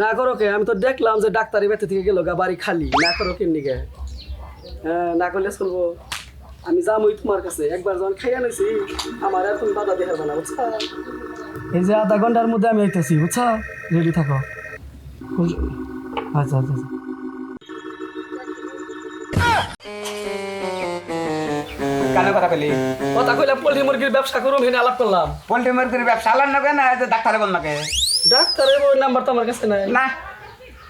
না করো কে, আমি তো দেখলাম যে ডাক্তারি বেতে থেকে গেল গা, বাড়ি খালি। না করো কেমনি গে হ্যাঁ না করলে চলবো আমি যামই তোমার কাছে, একবার যখন খাইয়া নিছি, আমার আর তুমি বাধা দেখাবে না, বুঝছা? এই যে আধা ঘণ্টার মধ্যে আমি আইতেছি, বুঝছা? রেডি থাকো। আচ্ছা আচ্ছা। কেন কথা বলি কথা কইলাম পোল্ট্রি মুরগির ব্যবসা করুম হেনে আলাপ করলাম। পোল্ট্রি মুরগির ব্যবসা আলার না যে ডাক্তারে বল নাকি? ডাক্তারের নাম্বার তো আমার কাছে নাই। না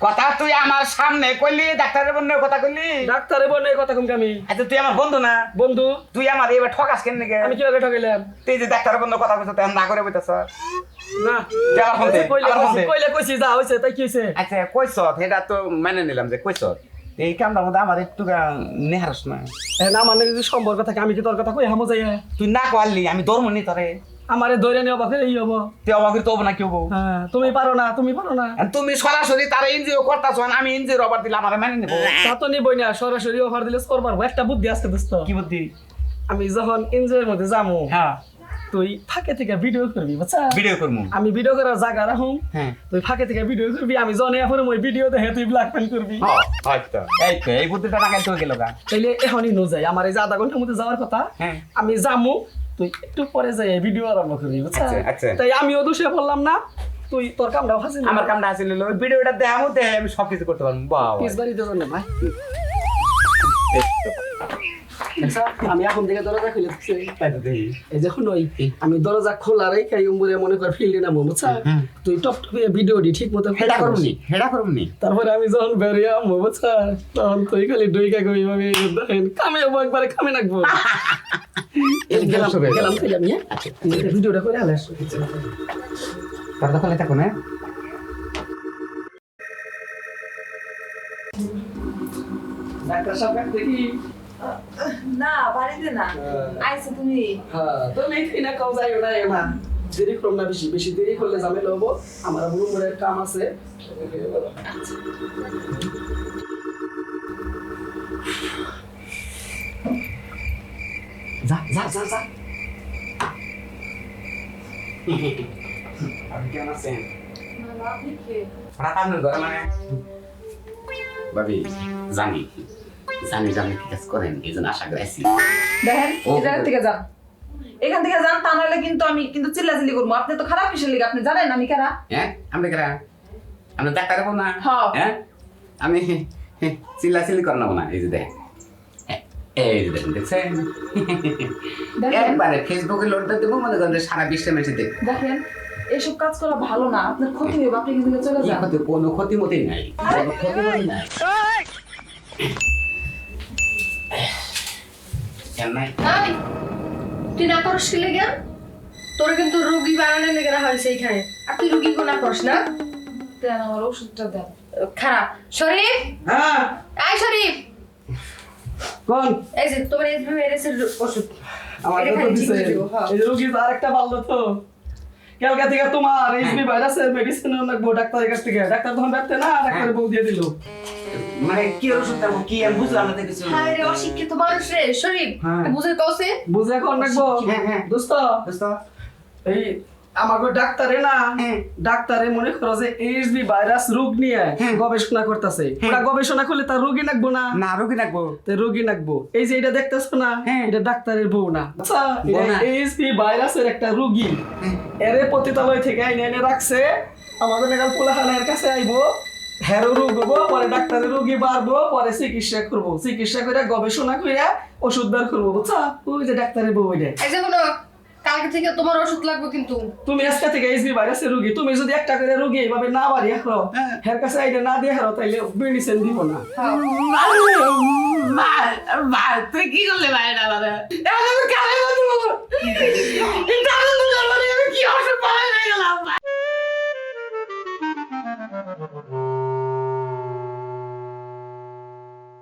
কথা তুই আমার সামনে কইলি ডাক্তারের বন্ধু কথা কইলি? ডাক্তারে বলে কথা কম আমি? আচ্ছা তুই আমার বন্ধু না? বন্ধু। তুই আমার এবার ঠকাস কেন নাকি? আমি কীভাবে ঠকাইলাম? তুই যে ডাক্তারের বন্ধু কথা কইছ তুই না করে বইতেছ? না। কইলে কইছি। কইলে যা হইছে তাই কি হইছে? আচ্ছা কইছ সেটা তো মেনে নিলাম যে কইছ। এই কামটার মধ্যে আমার একটু নেহারস না। এখন আমার নাকি যদি সম্পর্ক থাকে আমি কি তোর কথা কই হামো যাই? তুই না কইলি আমি ধর্ম নি তোরে। আমারে ধরে নিয়ে অবাক এই হব। তুই অবাকির তো হব না কি হব হ্যাঁ তুমি পারো না তুমি পারো না। তুমি সরাসরি তারা এনজিও করতাছ আমি এনজিও অফার দিলে আমার মেনে নেব। তা তো নিবই না সরাসরি অফার দিলে স্কোর পারব একটা বুদ্ধি আছে দোস্ত। কি বুদ্ধি? আমি যখন এনজয়ের মধ্যে যাব হ্যাঁ। তুই ফাঁকে থেকে ভিডিও করবি বুঝছা? ভিডিও করব আমি ভিডিও করার জায়গা রাখুম। হ্যাঁ। তুই ফাঁকে থেকে ভিডিও করবি আমি জনে এখন ওই ভিডিও দেখে তুই ব্ল্যাকমেল করবি। হয়তো এই তো এই বুদ্ধিটা লাগাই তো গেল গা। তাইলে এখনই নো যাই আমার এই যে আধা ঘণ্টার মধ্যে যাওয়ার কথা হ্যাঁ। আমি যামু তুই একটু পরে যাই ভিডিও আরম্ভ করবি বুঝছা? আচ্ছা, আচ্ছা। তাই আমিও দোষে বললাম না তুই তোর কামটাও হাসি আমার কামটা আসলে ওই ভিডিওটা দেখামো দেখে আমি সব কিছু করতে পারব। বাবা। পিস বাড়িতে না ভাই। আচ্ছা, আমি এখন থেকে দরজা খুলে এই যখন ওই আমি দরজা খোলা রেখে উম্বুরে মনে কর ফিল্ডে নামো বুঝছা? তুই টপ টপে ভিডিওটি ঠিক মতো হেডা করিস। হেডা করুমনি তারপরে আমি যখন বেরিয়ে বুঝছা? তখন তুই খালি ডুইকা কবি ভাবি দেখেন কামে যাব একবারে কামে রাখব এই গেলাম গেলাম তাই আমি হ্যাঁ? তুই এটা ভিডিওটা করে আলাস তার দখলে থাকো না। ডাক্তার সাহেব দেখি। না বাড়িতে না। আইছো তুমি। হ্যাঁ তুমি এখানে না কাউ যাইও না। এমা দেরি করম না বেশি বেশি দেরি করলে ঝামেলা হব। আমার কাম আছে। যা যা যা যা। আপনি কেমন আছেন? মানে? ভাবি জানি। জানি জানি কি কাজ করেন এই জন্য আশা করে আছি দেখেন এখান থেকে যান। এখান থেকে যান তা নাহলে কিন্তু আমি কিন্তু চিল্লাচিল্লি করব। আপনি তো খারাপ কিসের লিগে? আপনি জানেন আমি কারা? হ্যাঁ? আমরা কেরা? আমরা ডাক্তার হব না। হ্যাঁ। হ্যাঁ? আমি চিল্লা চিল্লি করে নেব না এই যে দেখ এই যে দেখেন দেখছেন? একবারে ফেসবুকে লোডটা দেবো মনে করেন সারা বিশ্বে মেসে দেখেন এইসব কাজ করা ভালো না। আপনার ক্ষতি হবে আপনি কিন্তু চলে যান। কোনো ক্ষতি মতেই নাই। ক্ষতি মতেই নাই। নাই? তুই না করস কি লেগে? তোর কিন্তু রুগী বানানোর লেগে রাখা হয়েছে এইখানে। আর তুই রুগী না করস না? দেন আমার ওষুধটা দেন। খারাপ। শরীফ? হ্যাঁ? আয় শরীফ! কোন? এই যে তোমার এরেছে ওষুধ। আমার তো দিছে। হ্যাঁ। এই রোগী তো আরেকটা ভালো তো। কালকে থেকে তোমার এইচবি ভাইরাসের মেডিসিন লাগবো ডাক্তারের কাছ থেকে। ডাক্তার তখন ডাকতে না ডাক্তার বউ দিয়ে দিল। মানে কি ওষুধ দেবো কি আমি বুঝলাম না দেখেছি হায় রে অশিক্ষিত মানুষ রে শরীফ। হ্যাঁ। বুঝে কওছে বুঝে এখন রাখব। হ্যাঁ, হ্যাঁ। দোস্ত। দোস্ত। এই আমাকে ডাক্তারে না হ্যাঁ। ডাক্তারে মনে করো যে এইচবি ভাইরাস রোগ নিয়ে হ্যাঁ। গবেষণা করতেছে। ওরা গবেষণা করলে তার রোগী লাগবো না? না রোগী রাখব তো রোগী লাগবো এই যে এটা দেখতেছো না। এটা ডাক্তারের বউ না। আচ্ছা এইচবি ভাইরাসের একটা রোগী। এরে পতিতালয় থেকে আইনে এনে রাখছে। আমাদের এখানে পোলাখানের কাছে আইবো। হেরো রোগ হব পরে ডাক্তারের রোগী বাড়বো পরে চিকিৎসা করব। চিকিৎসা করে গবেষণা করে ওষুধ বের করব বুঝছা? ওই যে ডাক্তারের বউ ওইটা এই যে কোনো কালকে থেকে তোমার ওষুধ লাগবে কিন্তু। তুমি আজকে থেকে এইচবি ভাইরাসের রোগী তুমি যদি একটা করে রোগী এইভাবে না বাড়ি হারো হের কাছে আইডে না দিয়ে হারো তাইলে মেডিসিন দিব না। মা মা তুই কি করলে ভাই এটা বাবা